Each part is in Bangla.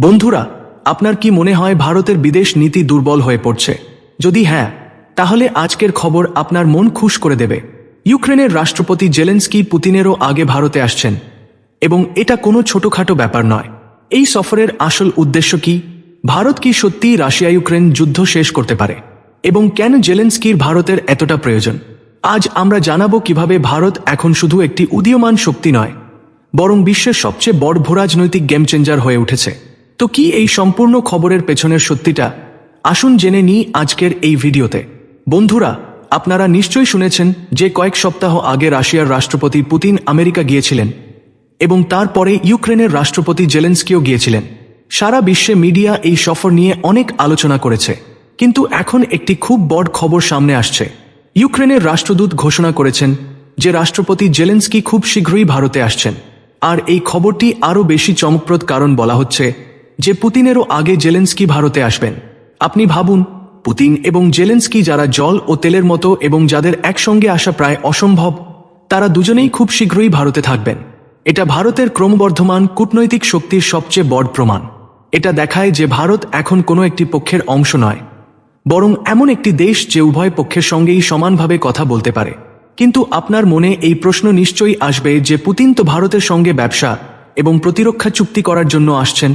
বন্ধুরা, আপনার কি মনে হয় ভারতের বিদেশ নীতি দুর্বল হয়ে পড়ছে? যদি হ্যাঁ তাহলে আজকের খবর আপনার মন খুশ করে দেবে। ইউক্রেনের রাষ্ট্রপতি জেলেন্সকি পুতিনেরও আগে ভারতে আসছেন। এবং এটা কোনো ছোটখাটো ব্যাপার নয়। এই সফরের আসল উদ্দেশ্য কি? ভারত কি সত্যিই রাশিয়া ইউক্রেন যুদ্ধ শেষ করতে পারে? এবং কেন জেলেন্সকির ভারতের এতটা প্রয়োজন? আজ আমরা জানাব কীভাবে ভারত এখন শুধু একটি উদীয়মান শক্তি নয়, বরং বিশ্বের সবচেয়ে বড় ভূরাজনৈতিক গেম চেঞ্জার হয়ে উঠেছে। তো কি এই সম্পূর্ণ খবরের পেছনের সত্যিটা? আসুন জেনে নিই আজকের এই ভিডিওতে। বন্ধুরা, আপনারা নিশ্চয়ই শুনেছেন যে কয়েক সপ্তাহ আগে রাশিয়ার রাষ্ট্রপতি পুতিন আমেরিকা গিয়েছিলেন এবং তারপরে ইউক্রেনের রাষ্ট্রপতি জেলেন্সকিও গিয়েছিলেন। সারা বিশ্বে মিডিয়া এই সফর নিয়ে অনেক আলোচনা করেছে। কিন্তু এখন একটি খুব বড় খবর সামনে আসছে। ইউক্রেনের রাষ্ট্রদূত ঘোষণা করেছেন যে রাষ্ট্রপতি জেলেন্সকি খুব শীঘ্রই ভারতে আসছেন। আর এই খবরটি আরও বেশি চমকপ্রদ কারণ বলা হচ্ছে যে পুতিনেরও আগে জেলেন্সকি ভারতে আসবেন। আপনি ভাবুন, পুতিন এবং জেলেন্সকি যারা জল ও তেলের মতো এবং যাদের একসঙ্গে আসা প্রায় অসম্ভব, তারা দুজনেই খুব শীঘ্রই ভারতে থাকবেন। এটা ভারতের ক্রমবর্ধমান কূটনৈতিক শক্তির সবচেয়ে বড় প্রমাণ। এটা দেখায় যে ভারত এখন কোনো একটি পক্ষের অংশ নয়, বরং এমন একটি দেশ যে উভয় পক্ষের সঙ্গেই সমানভাবে কথা বলতে পারে। কিন্তু আপনার মনে এই প্রশ্ন নিশ্চয়ই আসবে যে পুতিন তো ভারতের সঙ্গে ব্যবসা এবং প্রতিরক্ষা চুক্তি করার জন্য আসছেন।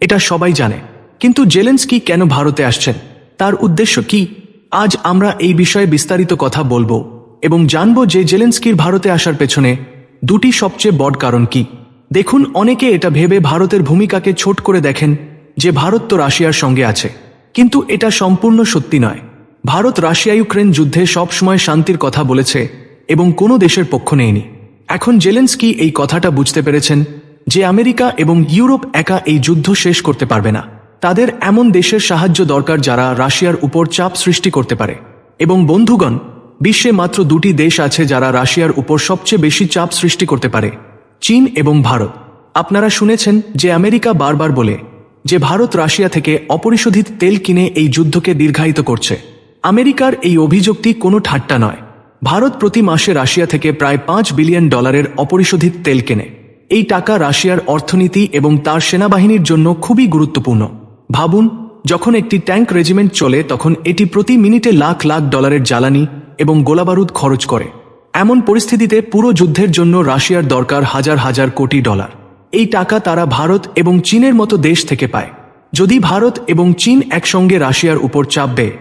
এটা সবাই জানে। কিন্তু জেলেন্সকি কেন ভারতে আসছেন? তার উদ্দেশ্য কি? আজ আমরা এই বিষয়ে বিস্তারিত কথা বলব এবং জানব যে জেলেন্সকির ভারতে আসার পেছনে দুটি সবচেয়ে বড় কারণ কি। দেখুন, অনেকে এটা ভেবে ভারতের ভূমিকাকে ছোট করে দেখেন যে ভারত তো রাশিয়ার সঙ্গে আছে। কিন্তু এটা সম্পূর্ণ সত্যি নয়। ভারত রাশিয়া ইউক্রেন যুদ্ধে সবসময় শান্তির কথা বলেছে এবং কোনো দেশের পক্ষ নেয়নি। এখন জেলেন্সকি এই কথাটা বুঝতে পেরেছেন যে আমেরিকা এবং ইউরোপ একা এই যুদ্ধ শেষ করতে পারবে না। তাদের এমন দেশের সাহায্য দরকার যারা রাশিয়ার উপর চাপ সৃষ্টি করতে পারে। এবং বন্ধুগণ, বিশ্বে মাত্র দুটি দেশ আছে যারা রাশিয়ার উপর সবচেয়ে বেশি চাপ সৃষ্টি করতে পারে, চীন এবং ভারত। আপনারা শুনেছেন যে আমেরিকা বারবার বলে যে ভারত রাশিয়া থেকে অপরিশোধিত তেল কিনে এই যুদ্ধকে দীর্ঘায়িত করছে। আমেরিকার এই অভিযোগটি কোনো ঠাট্টা নয়। ভারত প্রতি মাসে রাশিয়া থেকে প্রায় পাঁচ বিলিয়ন ডলারের অপরিশোধিত তেল কেনে। এই টাকা রাশিয়ার অর্থনীতি এবং তার সেনাবাহিনীর জন্য খুবই গুরুত্বপূর্ণ। ভাবুন, যখন একটি ট্যাঙ্ক রেজিমেন্ট চলে, তখন এটি প্রতি মিনিটে লাখ লাখ ডলারের জ্বালানি এবং গোলাবারুদ খরচ করে। এমন পরিস্থিতিতে পুরো যুদ্ধের জন্য রাশিয়ার দরকার হাজার হাজার কোটি ডলার। এই টাকা তারা ভারত এবং চীনের মতো দেশ থেকে পায়। যদি ভারত এবং চীন একসঙ্গে রাশিয়ার উপর চাপ দেয়,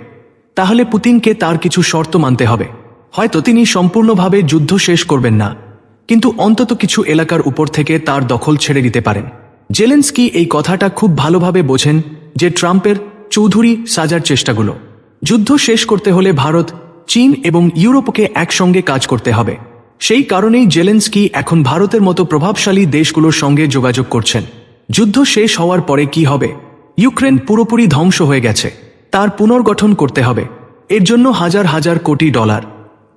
তাহলে পুতিনকে তার কিছু শর্ত মানতে হবে। হয়তো তিনি সম্পূর্ণভাবে যুদ্ধ শেষ করবেন না। কিন্তু অন্তত কিছু এলাকার উপর থেকে তার দখল ছেড়ে দিতে পারেন। জেলেন্সকি এই কথাটা খুব ভালোভাবে বোঝেন যে ট্রাম্পের চৌধুরী সাজার চেষ্টাগুলো। যুদ্ধ শেষ করতে হলে ভারত, চীন এবং ইউরোপকে একসঙ্গে কাজ করতে হবে। সেই কারণেই জেলেন্সকি এখন ভারতের মতো প্রভাবশালী দেশগুলোর সঙ্গে যোগাযোগ করছেন। যুদ্ধ শেষ হওয়ার পরে কি হবে? ইউক্রেন পুরোপুরি ধ্বংস হয়ে গেছে। তার পুনর্গঠন করতে হবে। এর জন্য হাজার হাজার কোটি ডলার।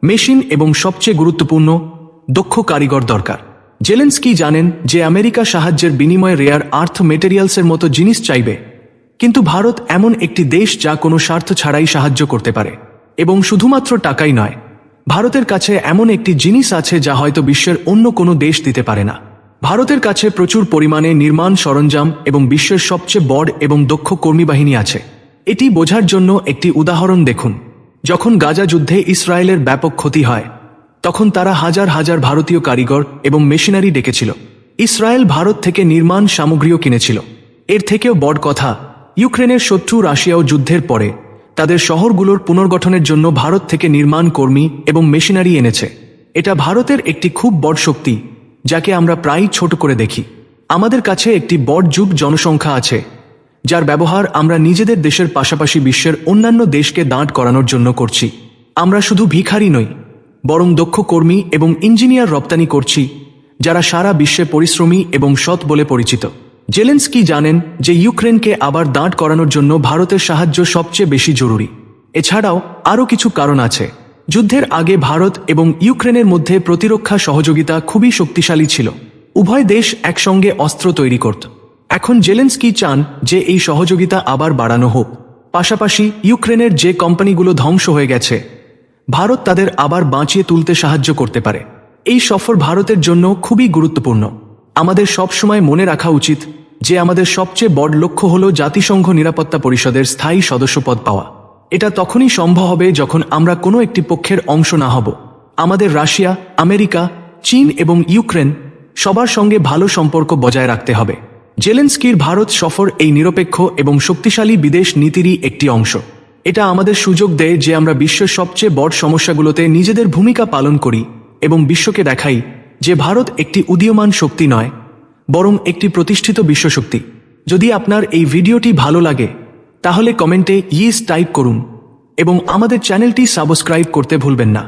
মেশিন এবং সবচেয়ে গুরুত্বপূর্ণ দক্ষ কারিগর দরকার। জেলেন্সকি জানেন যে আমেরিকা সাহায্যের বিনিময়ে রেয়ার আর্থ মেটেরিয়ালসের মতো জিনিস চাইবে। কিন্তু ভারত এমন একটি দেশ যা কোনো স্বার্থ ছাড়াই সাহায্য করতে পারে। এবং শুধুমাত্র টাকাই নয়, ভারতের কাছে এমন একটি জিনিস আছে যা হয়তো বিশ্বের অন্য কোনো দেশ দিতে পারে না। ভারতের কাছে প্রচুর পরিমাণে নির্মাণ সরঞ্জাম এবং বিশ্বের সবচেয়ে বড় এবং দক্ষ কর্মী বাহিনী আছে। এটি বোঝার জন্য একটি উদাহরণ দেখুন। যখন গাজা যুদ্ধে ইসরায়েলের ব্যাপক ক্ষতি হয় তখন তারা হাজার হাজার ভারতীয় কারিগর এবং মেশিনারি ডেকেছিল। ইসরায়েল ভারত থেকে নির্মাণ সামগ্রীও কিনেছিল। এর থেকেও বড় কথা, ইউক্রেনের শত্রু রাশিয়াও যুদ্ধের পরে তাদের শহরগুলোর পুনর্গঠনের জন্য ভারত থেকে নির্মাণ কর্মী এবং মেশিনারি এনেছে। এটা ভারতের একটি খুব বড় শক্তি, যাকে আমরা প্রায়ই ছোট করে দেখি। আমাদের কাছে একটি বড় যুগ জনসংখ্যা আছে, যার ব্যবহার আমরা নিজেদের দেশের পাশাপাশি বিশ্বের অন্যান্য দেশকে দাঁড় করানোর জন্য করছি। আমরা শুধু ভিখারি নই বরং দক্ষ কর্মী এবং ইঞ্জিনিয়ার রপ্তানি করছি, যারা সারা বিশ্বে পরিশ্রমী এবং সৎ বলে পরিচিত। জেলেন্সকি জানেন যে ইউক্রেনকে আবার দাঁড় করানোর জন্য ভারতের সাহায্য সবচেয়ে বেশি জরুরি। এছাড়াও আরও কিছু কারণ আছে। যুদ্ধের আগে ভারত এবং ইউক্রেনের মধ্যে প্রতিরক্ষা সহযোগিতা খুবই শক্তিশালী ছিল। উভয় দেশ একসঙ্গে অস্ত্র তৈরি করত। এখন জেলেন্সকি চান যে এই সহযোগিতা আবার বাড়ানো হোক। পাশাপাশি ইউক্রেনের যে কোম্পানিগুলো ধ্বংস হয়ে গেছে ভারত তাদের আবার বাঁচিয়ে তুলতে সাহায্য করতে পারে। এই সফর ভারতের জন্য খুবই গুরুত্বপূর্ণ। আমাদের সবসময় মনে রাখা উচিত যে আমাদের সবচেয়ে বড় লক্ষ্য হল জাতিসংঘ নিরাপত্তা পরিষদের স্থায়ী সদস্যপদ পাওয়া। এটা তখনই সম্ভব হবে যখন আমরা কোনো একটি পক্ষের অংশ না হব। আমাদের রাশিয়া, আমেরিকা, চীন এবং ইউক্রেন সবার সঙ্গে ভালো সম্পর্ক বজায় রাখতে হবে। জেলেন্সকির ভারত সফর এই নিরপেক্ষ এবং শক্তিশালী বিদেশ নীতিরই একটি অংশ। এটা আমাদের সুযোগ দেয় যে আমরা বিশ্বের সবচেয়ে বড় সমস্যাগুলোতে নিজেদের ভূমিকা পালন করি এবং বিশ্বকে দেখাই যে ভারত একটি উদীয়মান শক্তি নয়, বরং একটি প্রতিষ্ঠিত বিশ্বশক্তি। যদি আপনার এই ভিডিওটি ভালো লাগে, তাহলে কমেন্টে ইস টাইপ করুন এবং আমাদের চ্যানেলটি সাবস্ক্রাইব করতে ভুলবেন না।